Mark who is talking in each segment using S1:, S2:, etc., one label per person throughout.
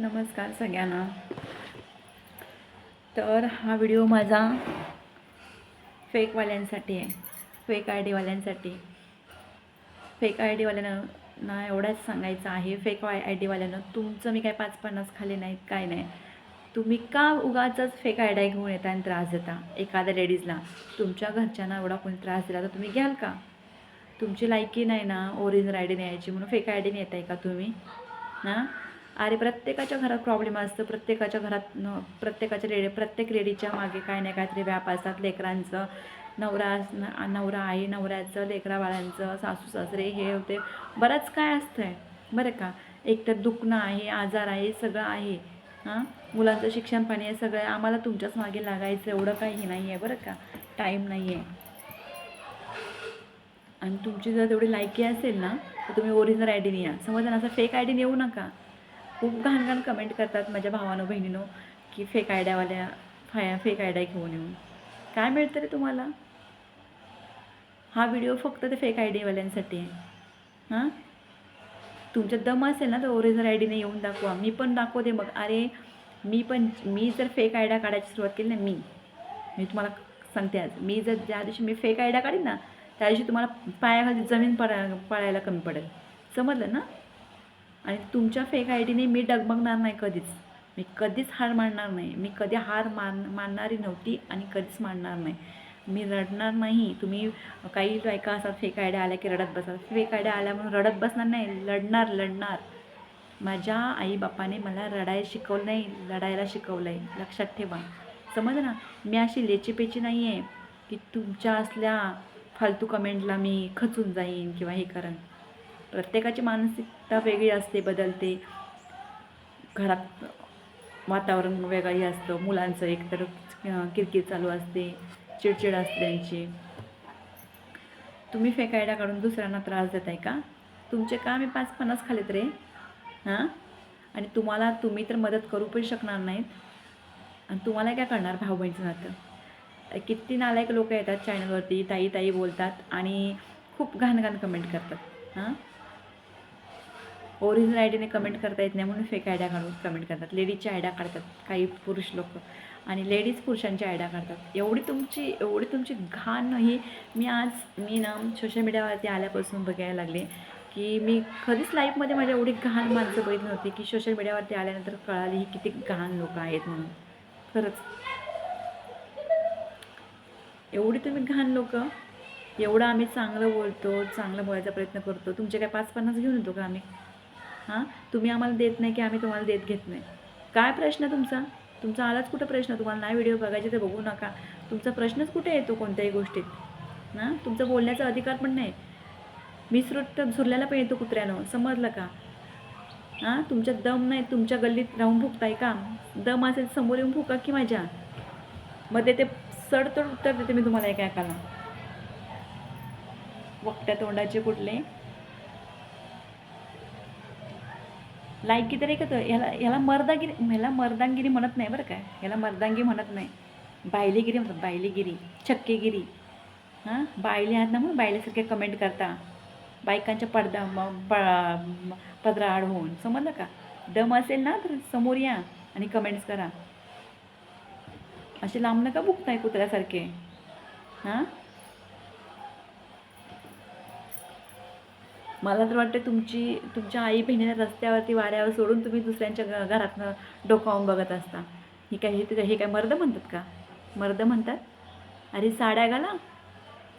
S1: नमस्कार सगळ्यांना. तर हा व्हिडिओ माझा फेकवाल्यांसाठी आहे. फेक आय डीवाल्यांसाठी. फेक आय डीवाल्यांना ना एवढाच सांगायचं आहे. फेक आय आय डीवाल्यांना तुमचं मी काय पाच पन्नास खाली नाहीत काय नाही. तुम्ही का उगाचच फेक आय डी घेऊन येता आणि त्रास देता? एखाद्या लेडीजला. तुमच्या घरच्यांना एवढा कोणी त्रास दिला तर तुम्ही घ्याल का? तुमची लायकी नाही ना ओरिजिनल आय डी न्यायची म्हणून फेक आय डी येत आहे का तुम्ही? हां अरे प्रत्येकाच्या घरात प्रॉब्लेम असतं. प्रत्येकाच्या घरात न प्रत्येकाच्या लेडी प्रत्येक लेडीच्या मागे काय नाही काहीतरी व्याप असतात. लेकरांचं नवरा नवरा आहे नवऱ्याचं लेकरा बाळांचं सासू सासरे हे होते. बरंच काय असतं आहे बरं का? एक तर दुखणं आहे आजार आहे सगळं आहे. हां? मुलांचं शिक्षण पाणी आहे सगळं आम्हाला तुमच्याच मागे लागायचं एवढं काही नाही आहे बरं का? टाईम नाही आहे आणि तुमची जर तेवढी लायकी असेल ना तर तुम्ही ओरिजिनल आय डी या समजा असं फेक आय डी नेऊ नका. खूप घाण घाण कमेंट करतात माझ्या भावानं बहिणीनं की फेक आयड्यावाल्या फाया फेक आयड्या घेऊन येऊन. काय मिळतं रे तुम्हाला? हा व्हिडिओ फक्त ते फेक आय डीवाल्यांसाठी आहे. हां? तुमच्यात दम असेल ना तर ओरिजिनल आय डीने येऊन दाखवा. मी पण दाखवते मग अरे मी पण मी जर फेक आयडिया काढायची सुरुवात केली ना मी मी तुम्हाला सांगते आज. मी जर ज्या दिवशी मी फेक आयडिया काढीन ना त्या दिवशी तुम्हाला पायाखाली जमीन पडा पळायला कमी पडेल. समजलं ना? आणि तुमच्या फेक आय डीने मी डगमगणार नाही कधीच. मी कधीच हार मानणार नाही. मी कधी हार मान मानणारी नव्हती आणि कधीच मानणार नाही. मी रडणार नाही. तुम्ही काही बायका असतात फेक आयड्या आल्या की रडत बसतात फेक आयड्या आल्या म्हणून रडत बसणार नाही. लढणार लढणार. माझ्या आईबापाने मला रडायला शिकवलं नाही लढायला शिकवलं आहे लक्षात ठेवा. समज ना? मी अशी लेचीपेची नाही आहे की तुमच्या असल्या फालतू कमेंटला मी खचून जाईन किंवा हे करेन. प्रत्येकाची मानसिकता वेगळी असते बदलते. घरात वातावरण वेगळी असतं. मुलांचं एकतर किरकिर चालू असते चिडचिड असते त्यांची. तुम्ही फेकायडा काढून दुसऱ्यांना त्रास देत आहे का? तुमचे का मी पाच पन्नास खालेत रे. हां? आणि तुम्हाला तुम्ही तर मदत करू पण शकणार नाहीत. आणि तुम्हाला काय करणार भाऊ बहिणीचं नातं? किती नालायक लोक येतात चॅनलवरती ताई ताई बोलतात आणि खूप घाण घाण कमेंट करतात. हां? ओरिजिनल आयडीने कमेंट करता येत नाही म्हणून फेक आयडिया काढून कमेंट करतात. लेडीजच्या आयडिया काढतात. काही पुरुष लोक. आणि लेडीज पुरुषांच्या आयडिया काढतात. एवढी तुमची एवढी तुमची घाण ही मी आज मी ना सोशल मीडियावरती आल्यापासून बघायला लागले की मी कधीच लाईफमध्ये माझ्या एवढी घाण माणसं बघितली नव्हती की सोशल मीडियावरती आल्यानंतर कळाली ही किती घाण लोक आहेत म्हणून. खरंच. एवढी तुम्ही घाण लोक. एवढं आम्ही चांगलं बोलतो चांगलं बोलायचा प्रयत्न करतो. तुमचे काय पाच पन्नास घेऊन येतो का आम्ही? हां? तुम्ही आम्हाला देत नाही की आम्ही तुम्हाला देत घेत नाही. काय प्रश्न तुमचा? तुमचा आलाच कुठं प्रश्न? तुम्हाला नाही व्हिडिओ बघायचे तर बघू नका. तुमचा प्रश्नच कुठे येतो कोणत्याही गोष्टीत? हां? तुमचा बोलण्याचा अधिकार पण नाही. मी तर झुरल्याला पण येतो कुत्र्यानं समजलं का? हां? तुमच्या दम नाही तुमच्या गल्लीत राहून फुकताय का? दम असेल समोर येऊन फुका की माझ्या मध्ये ते सडतोड उत्तर देते मी तुम्हाला एका एकाला. वक्त्या तोंडाचे कुठले? लायकी तर एकच ह्याला ह्याला मर्दागिरी ह्याला मर्दांगिरी म्हणत नाही बरं काय. ह्याला मर्दांगी म्हणत नाही. बायलेगिरी म्हणतात. बायलेगिरी छक्केगिरी. हां? बायले आहेत ना म्हणून बायलेसारखे कमेंट करता. बायकांच्या पडदा म- प- पदरा आड होऊन समजलं का? दम असेल ना तर समोर या आणि कमेंट्स करा. असे लांब नका बुकताय कुत्र्यासारखे? हां? मला तर वाटतं तुमची तुमच्या आई बहिणीला रस्त्यावरती वाऱ्यावर सोडून तुम्ही दुसऱ्यांच्या घरातनं डोकावून बघत असता. ही काय हे हे काय मर्द म्हणतात का? मर्द म्हणतात अरे साड्या घाला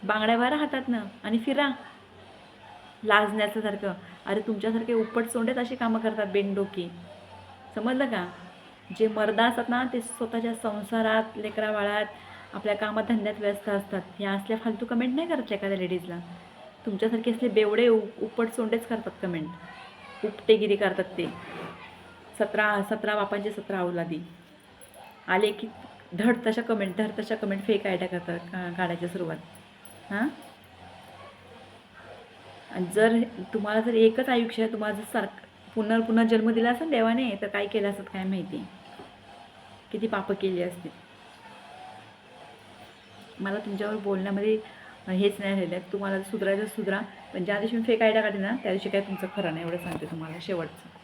S1: बांगड्या भरा हातातनं आणि फिरा. लाजण्याचंसारखं अरे तुमच्यासारखे उपट सोंडेत अशी कामं करतात बेंडोकी. समजलं का? जे मर्द असतात ना ते स्वतःच्या संसारात लेकरा बाळात आपल्या कामात धंद्यात व्यस्त असतात. या असल्या फालतू कमेंट नाही करत एखाद्या लेडीजला तुमच्यासारखे असले बेवडे उ उपट सोंडेच करतात कमेंट उपटेगिरी करतात ते. सतरा सतरा बापांचे सतरा औलादी. आले की धड तशा कमेंट धड तशा कमेंट फेक आयडिया करतात काढायच्या काढायची सुरुवात. हां? आणि जर तुम्हाला जर एकच आयुष्य आहे तुम्हाला जर सारखं पुन्हा पुन्हा जन्म दिला असेल देवाने तर काय केलं असत काय माहिती? किती पापं केली असतील? मला तुमच्यावर बोलण्यामध्ये हेच नाही राहिलं. तुम्हाला सुधरायचं सुधरा. पण ज्या दिवशी मी फेक आयडिया काढली ना त्या दिवशी काय तुमचं खरं नाही एवढं सांगते तुम्हाला शेवटचं.